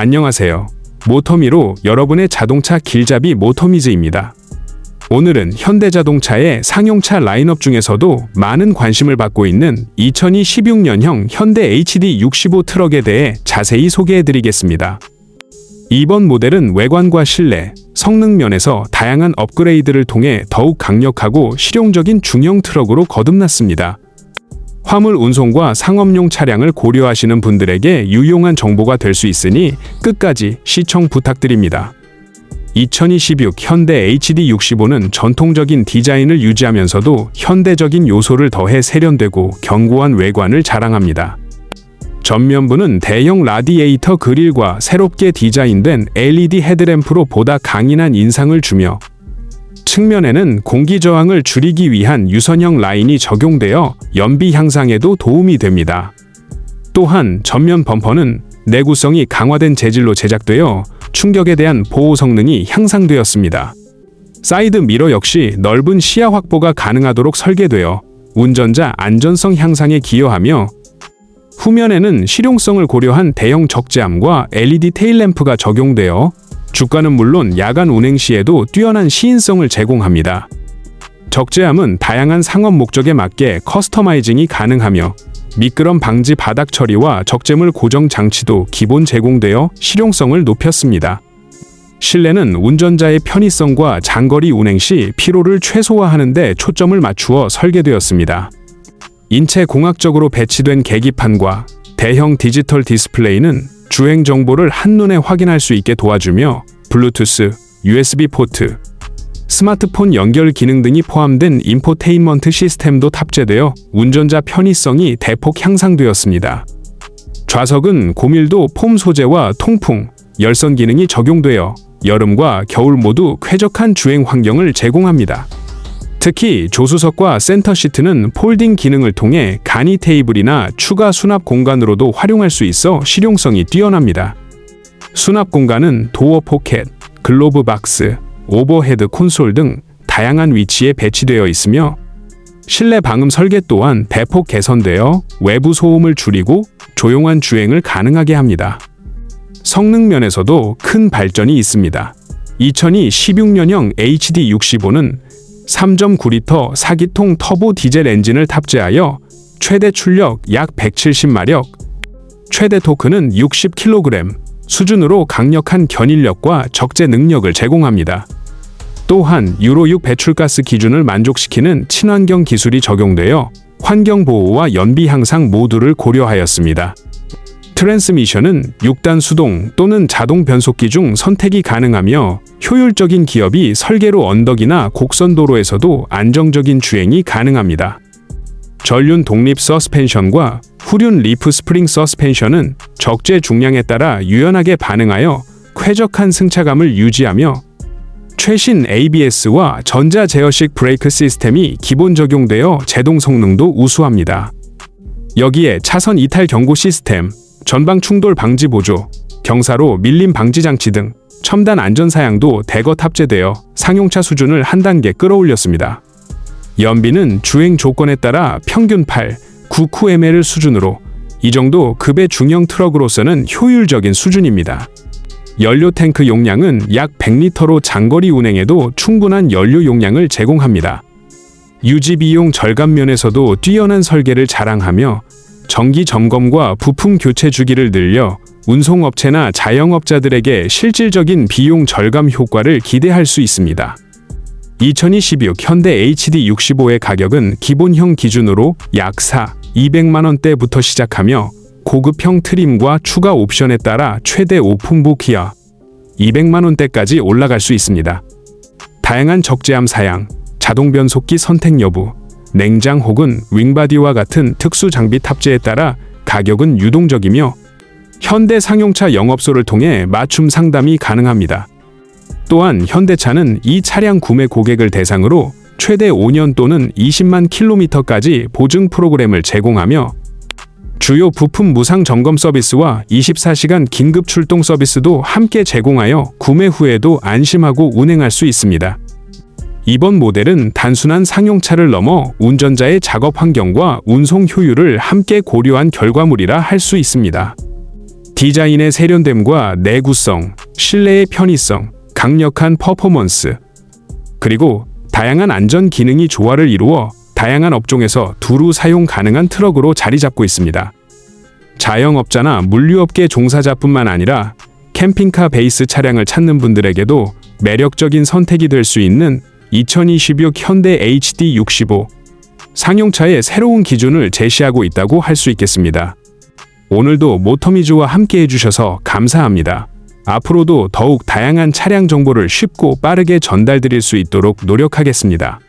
안녕하세요. 모터미로 여러분의 자동차 길잡이 모터미즈입니다. 오늘은 현대자동차의 상용차 라인업 중에서도 많은 관심을 받고 있는 2016년형 현대 HD65 트럭에 대해 자세히 소개해 드리겠습니다. 이번 모델은 외관과 실내, 성능 면에서 다양한 업그레이드를 통해 더욱 강력하고 실용적인 중형 트럭으로 거듭났습니다. 화물 운송과 상업용 차량을 고려하시는 분들에게 유용한 정보가 될 수 있으니 끝까지 시청 부탁드립니다. 2026 현대 HD65는 전통적인 디자인을 유지하면서도 현대적인 요소를 더해 세련되고 견고한 외관을 자랑합니다. 전면부는 대형 라디에이터 그릴과 새롭게 디자인된 LED 헤드램프로 보다 강인한 인상을 주며 측면에는 공기 저항을 줄이기 위한 유선형 라인이 적용되어 연비 향상에도 도움이 됩니다. 또한 전면 범퍼는 내구성이 강화된 재질로 제작되어 충격에 대한 보호 성능이 향상되었습니다. 사이드 미러 역시 넓은 시야 확보가 가능하도록 설계되어 운전자 안전성 향상에 기여하며 후면에는 실용성을 고려한 대형 적재함과 LED 테일램프가 적용되어 주가는 물론 야간 운행 시에도 뛰어난 시인성을 제공합니다. 적재함은 다양한 상업 목적에 맞게 커스터마이징이 가능하며 미끄럼 방지 바닥 처리와 적재물 고정 장치도 기본 제공되어 실용성을 높였습니다. 실내는 운전자의 편의성과 장거리 운행 시 피로를 최소화하는 데 초점을 맞추어 설계되었습니다. 인체 공학적으로 배치된 계기판과 대형 디지털 디스플레이는 주행 정보를 한눈에 확인할 수 있게 도와주며 블루투스, USB 포트, 스마트폰 연결 기능 등이 포함된 인포테인먼트 시스템도 탑재되어 운전자 편의성이 대폭 향상되었습니다. 좌석은 고밀도 폼 소재와 통풍, 열선 기능이 적용되어 여름과 겨울 모두 쾌적한 주행 환경을 제공합니다. 특히 조수석과 센터 시트는 폴딩 기능을 통해 간이 테이블이나 추가 수납 공간으로도 활용할 수 있어 실용성이 뛰어납니다. 수납 공간은 도어 포켓, 글로브 박스, 오버헤드 콘솔 등 다양한 위치에 배치되어 있으며 실내 방음 설계 또한 대폭 개선되어 외부 소음을 줄이고 조용한 주행을 가능하게 합니다. 성능 면에서도 큰 발전이 있습니다. 2016년형 HD65는 3.9리터 4기통 터보 디젤 엔진을 탑재하여 최대 출력 약 170마력, 최대 토크는 60kg 수준으로 강력한 견인력과 적재 능력을 제공합니다. 또한 유로 6 배출가스 기준을 만족시키는 친환경 기술이 적용되어 환경 보호와 연비 향상 모두를 고려하였습니다. 트랜스미션은 6단 수동 또는 자동 변속기 중 선택이 가능하며 효율적인 기업이 설계로 언덕이나 곡선 도로에서도 안정적인 주행이 가능합니다. 전륜 독립 서스펜션과 후륜 리프 스프링 서스펜션은 적재 중량에 따라 유연하게 반응하여 쾌적한 승차감을 유지하며 최신 ABS와 전자 제어식 브레이크 시스템이 기본 적용되어 제동 성능도 우수합니다. 여기에 차선 이탈 경고 시스템, 전방 충돌 방지 보조, 경사로 밀림 방지 장치 등 첨단 안전 사양도 대거 탑재되어 상용차 수준을 한 단계 끌어올렸습니다. 연비는 주행 조건에 따라 평균 8, 9QML 수준으로 이 정도 급의 중형 트럭으로서는 효율적인 수준입니다. 연료 탱크 용량은 약 100리터로 장거리 운행에도 충분한 연료 용량을 제공합니다. 유지 비용 절감 면에서도 뛰어난 설계를 자랑하며 정기 점검과 부품 교체 주기를 늘려 운송업체나 자영업자들에게 실질적인 비용 절감 효과를 기대할 수 있습니다. 2026 현대 HD65의 가격은 기본형 기준으로 약 4, 200만 원대부터 시작하며 고급형 트림과 추가 옵션에 따라 최대 오픈부 기어 200만 원대까지 올라갈 수 있습니다. 다양한 적재함 사양, 자동 변속기 선택 여부, 냉장 혹은 윙바디와 같은 특수 장비 탑재에 따라 가격은 유동적이며 현대 상용차 영업소를 통해 맞춤 상담이 가능합니다. 또한 현대차는 이 차량 구매 고객을 대상으로 최대 5년 또는 20만 킬로미터까지 보증 프로그램을 제공하며 주요 부품 무상 점검 서비스와 24시간 긴급 출동 서비스도 함께 제공하여 구매 후에도 안심하고 운행할 수 있습니다. 이번 모델은 단순한 상용차를 넘어 운전자의 작업 환경과 운송 효율을 함께 고려한 결과물이라 할 수 있습니다. 디자인의 세련됨과 내구성, 실내의 편의성, 강력한 퍼포먼스, 그리고 다양한 안전 기능이 조화를 이루어 다양한 업종에서 두루 사용 가능한 트럭으로 자리 잡고 있습니다. 자영업자나 물류업계 종사자뿐만 아니라 캠핑카 베이스 차량을 찾는 분들에게도 매력적인 선택이 될 수 있는 2026 현대 HD65 상용차의 새로운 기준을 제시하고 있다고 할 수 있겠습니다. 오늘도 모터미즈와 함께 해주셔서 감사합니다. 앞으로도 더욱 다양한 차량 정보를 쉽고 빠르게 전달드릴 수 있도록 노력하겠습니다.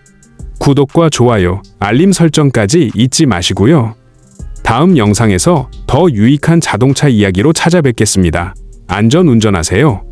구독과 좋아요, 알림 설정까지 잊지 마시고요. 다음 영상에서 더 유익한 자동차 이야기로 찾아뵙겠습니다. 안전 운전하세요.